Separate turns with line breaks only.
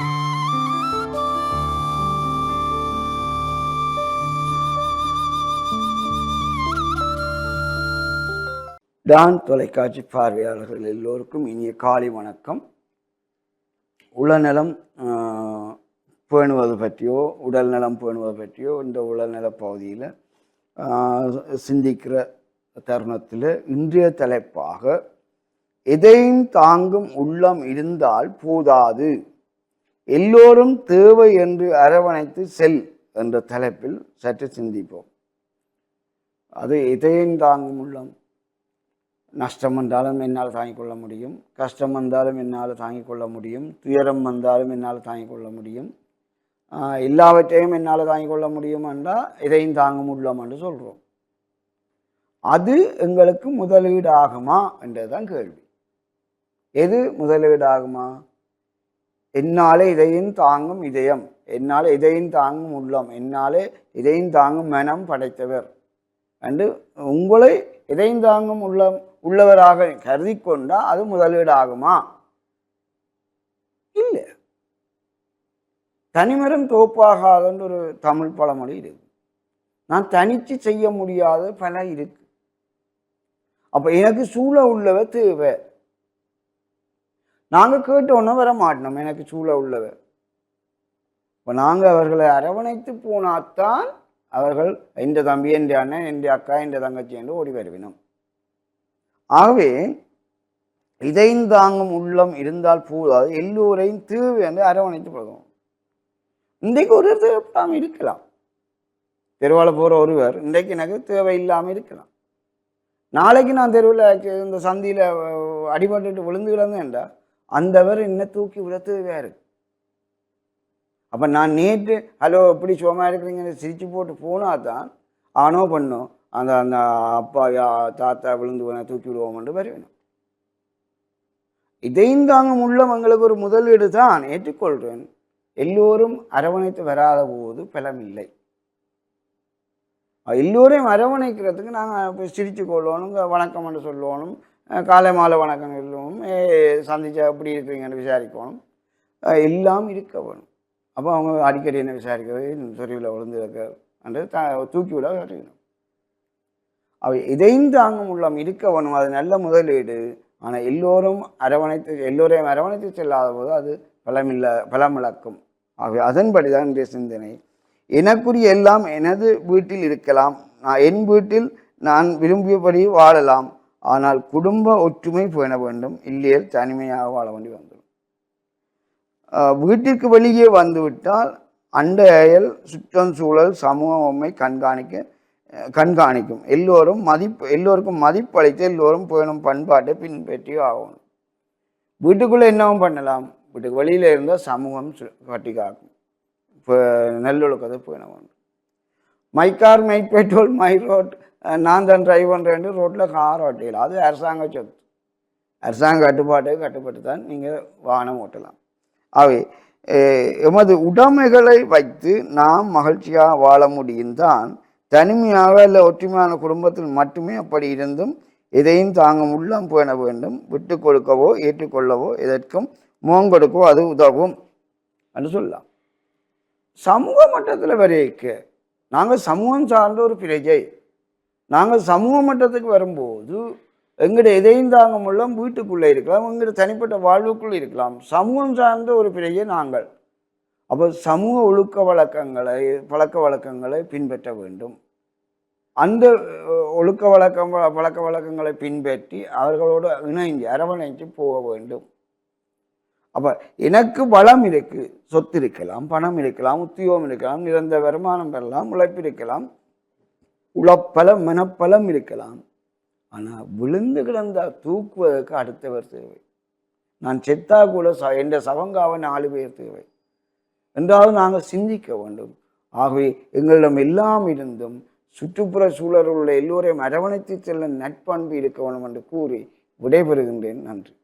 Don தொலைக்காட்சி பார்வையாளர்கள் எல்லோருக்கும் இனிய காலை வணக்கம். உளநலம் பேணுவது பற்றியோ உடல் நலம் பேணுவது பற்றியோ இந்த உளநல பகுதியில் சிந்திக்கிற தருணத்தில் இன்றைய தலைப்பாக எதையும் தாங்கும் உள்ளம் இருந்தால் போதாது. எல்லோரும் தேவை என்று அரவணைத்து செல் என்ற தலைப்பில் சற்று சிந்திப்போம். அது இதையும் தாங்கும் உள்ளம். நஷ்டம் வந்தாலும் என்னால் தாங்கிக் கொள்ள முடியும். கஷ்டம் வந்தாலும் என்னால் தாங்கிக் கொள்ள முடியும். துயரம் வந்தாலும் என்னால் தாங்கிக் கொள்ள முடியும். எல்லாவற்றையும் என்னால் தாங்கிக் கொள்ள முடியும் என்றால் இதையும் தாங்க முடியலாம் என்று சொல்கிறோம் அது எங்களுக்கு முதலீடு ஆகுமா என்றதுதான் கேள்வி. எது முதலீடு ஆகுமா என்னாலே இதையும் தாங்கும் இதயம். என்னாலே இதையும் தாங்கும் உள்ளம். என்னாலே இதையும் தாங்கும் மனம் படைத்தவர். அண்டு உங்களை இதையும் தாங்கும் உள்ளம் உள்ளவராக கருதி கொண்டால் அது முதலீடு ஆகுமா இல்லை. தனிமரம் தோப்பாகாதுன்ற ஒரு தமிழ் பழமொழி இருக்கு நான் தனித்து செய்ய முடியாத பல இருக்கு. அப்போ எனக்கு சூழ உள்ளவ தேவை. நாங்கள் கேட்டு ஒன்றும் வர மாட்டோம். எனக்கு சூழ உள்ளவர் இப்போ நாங்கள் அவர்களை அரவணைத்து போனாத்தான் அவர்கள் எந்த தம்பி என்ற அண்ணன் என்ற அக்கா என்ற தங்கச்சி என்று ஓடி வருவினோம். ஆகவே இதையும் தாங்கும் உள்ளம் இருந்தால் போதாது எல்லோரையும் தீவு என்று அரவணைத்து பழகும் இன்றைக்கு ஒரு தேவைப்படாமல் இருக்கலாம். தெருவால் போகிற ஒருவர் இன்றைக்கு எனக்கு தேவை இல்லாமல் இருக்கலாம். நாளைக்கு நான் தெருவில் இந்த சந்தியில் அடிபட்டுட்டு விழுந்து கிடந்தேன்டா அந்தவர் என்ன தூக்கி விட வேறு அப்போ நான் நேற்று ஹலோ எப்படி சுகமாக இருக்கிறீங்கன்னு சிரித்து போட்டு போனா தான் ஆனோ பண்ணோம் அந்த அந்த அப்பா யா- தாத்தா விழுந்து போனா தூக்கி விடுவோம்னு வருவேணும் இதையும் தாங்கும் உள்ளவங்களுக்கு ஒரு முதலீடு தான் ஏற்றுக்கொள்கிறேன் எல்லோரும் அரவணைத்து வராத போது பலமில்லை. எல்லோரையும் அரவணைக்கிறதுக்கு நாங்கள் சிரித்து சிரிச்சு கொள்ளணும் வணக்கம் என்று சொல்லணும் காலை மாலை வணக்கங்களும் சந்திச்சா எப்படி இருக்கிறீங்கன்னு விசாரிக்கணும். எல்லாம் இருக்க வேணும். அப்போ அவங்க அடிக்கடி என்ன விசாரிக்கிறது? சொறிவில் விழுந்து இருக்க என்று த தூக்கி விட அறியணும் அவை இதையும் தாங்கும் உள்ளம் இருக்க வேணும். அது நல்ல முதலீடு. ஆனால் எல்லோரும் அரவணைத்து எல்லோரையும் அரவணைத்து செல்லாத போது அது பலமில்ல பலமிழக்கும். ஆகவே அதன்படி தான் இன்றைய சிந்தனை. எனக்குரிய எல்லாம் எனது வீட்டில் இருக்கலாம். நான் என் வீட்டில் நான் விரும்பியபடி வாழலாம். ஆனால் குடும்ப ஒற்றுமை பேண வேண்டும். இல்லையே தனிமையாக வாழ வேண்டி வந்துடும். வீட்டிற்கு வெளியே வந்துவிட்டால் அண்ட அயல் சுற்றம் சூழல் சமூக உண்மை கண்காணிக்க கண்காணிக்கும். எல்லோரும் மதிப்பு எல்லோருக்கும் மதிப்பளித்து எல்லோரும் பேணும் பண்பாட்டை பின்பற்றி ஆகணும் வீட்டுக்குள்ளே என்னவும் பண்ணலாம். வீட்டுக்கு வெளியில் இருந்தால் சமூகம் சு- கட்டி காக்கும். இப்போ நல்லொழுக்கத்தை பேண வேண்டும். My car my petrol my road நான் தான் ட்ரைவ் பண்ணுறேன் ரோட்டில் கார் ஓட்டிடலாம் அது அரசாங்க சொத்து. அரசாங்க கட்டுப்பாட்டுக்கு கட்டுப்பட்டு தான் நீங்கள் வாகனம் ஓட்டலாம். ஆகவே எமது உடைமைகளை வைத்து நாம் மகிழ்ச்சியாக வாழ முடியும் தான் தனிமையாக இல்லை ஒற்றுமையான குடும்பத்தில் மட்டுமே அப்படி இருந்தும் எதையும் தாங்க உள்ளம் பேண வேண்டும். விட்டு கொடுக்கவோ ஏற்றுக்கொள்ளவோ எதற்கும் முகம் கொடுக்கவோ அது உதவும் என்று சொல்லலாம். சமூக மட்டத்தில் வரைக்க நாங்கள் சமூகம் சார்ந்த ஒரு பிரஜை. நாங்கள் சமூக மட்டத்துக்கு வரும்போது எங்கள்கிட்ட எதையும் தாங்க முடியலாம் வீட்டுக்குள்ளே இருக்கலாம் எங்களுடைய தனிப்பட்ட வாழ்வுக்குள்ளே இருக்கலாம். சமூகம் சார்ந்த ஒரு பிறையே நாங்கள். அப்போ சமூக ஒழுக்க வழக்கங்களை பழக்க வழக்கங்களை பின்பற்ற வேண்டும். அந்த ஒழுக்க வழக்கம் பழக்க வழக்கங்களை பின்பற்றி அவர்களோடு இணைஞ்சு அரவணைத்து போக வேண்டும். அப்போ எனக்கு பலம் இருக்குது சொத்து இருக்கலாம் பணம் இருக்கலாம் உத்தியோகம் இருக்கலாம் நிரந்தர வருமானம் பெறலாம் உழைப்பு இருக்கலாம். உளப்பலம் மனப்பலம் இருக்கலாம். ஆனால் விழுந்து கிடந்தா தூக்குவதற்கு அடுத்தவர் தேவை. நான் செத்தா கூட ச என்ற சவங்காவை நாலு பேர் தேவை. என்றாவது நாங்கள் சிந்திக்க வேண்டும். ஆகவே எங்களிடம் எல்லாம் இருந்தும் சுற்றுப்புற சூழலில் உள்ள எல்லோரையும் அரவணைத்து செல்ல நட்பண்பு இருக்க வேண்டும் என்று கூறி விடைபெறுகின்றேன். நன்றி.